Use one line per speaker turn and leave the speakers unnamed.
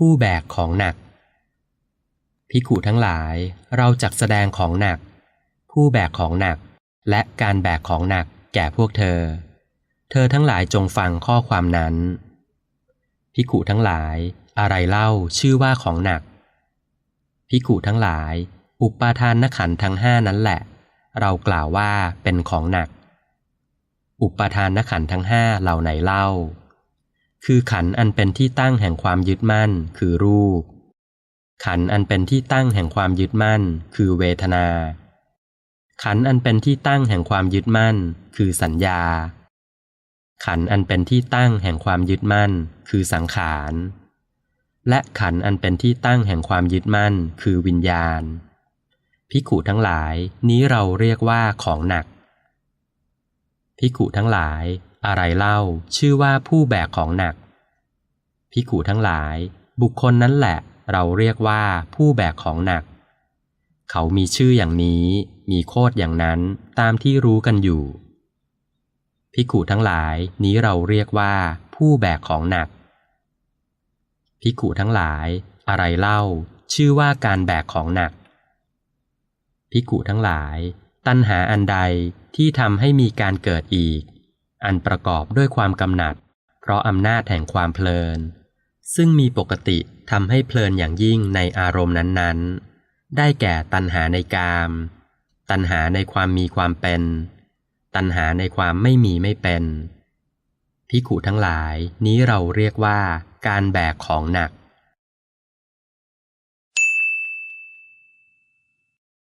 ผู้แบกของหนัก พิกุทั้งหลายเราจักแสดงของหนัก ผู้แบกของหนัก และการแบกของหนักแก่พวกเธอ เธอทั้งหลายจงฟังข้อความนั้น พิกุทั้งหลายอะไรเล่าชื่อว่าของหนัก พิกุทั้งหลาย อุปาทานนขันทั้งห้านั้นแหละ เรากล่าวว่าเป็นของหนัก อุปาทานนขันทั้งห้าเหล่าไหนเล่า คือขันอันเป็นที่ตั้งแห่งความยึดมั่น คือรูป ขันอันเป็นที่ตั้งแห่งความยึดมั่น คือเวทนา ขันอันเป็นที่ตั้งแห่งความยึดมั่น คือสัญญา ขันอันเป็นที่ตั้งแห่งความยึดมั่น คือสังขาร และขันอันเป็นที่ตั้งแห่งความยึดมั่น คือวิญญาณพิกุทั้งหลายนี้เราเรียกว่าของหนักพิกุทั้งหลาย อะไรเล่าชื่อว่าผู้แบกของหนักพิกุทั้งหลาย บุคคลนั้นแหละ เราเรียกว่าผู้แบกของหนัก เขามีชื่ออย่างนี้ มีโคดอย่างนั้นตามที่รู้กันอยู่พิกุทั้งหลายนี้เราเรียกว่า ผู้แบกของหนักพิกุทั้งหลาย อะไรเล่า ชื่อว่าการแบกของหนักพิกุทั้งหลาย ตัณหาอันใดที่ทำให้มีการเกิดอีก อันประกอบด้วยความกำหนัด เพราะอำนาจแห่งความเพลิน ซึ่งมีปกติทำให้เพลินอย่างยิ่งในอารมณ์นั้นๆ ได้แก่ตัณหาในกาม ตัณหาในความมีความเป็น ตัณหาในความไม่มีไม่เป็นพิกุทั้งหลายนี้เราเรียกว่าการแบกของหนัก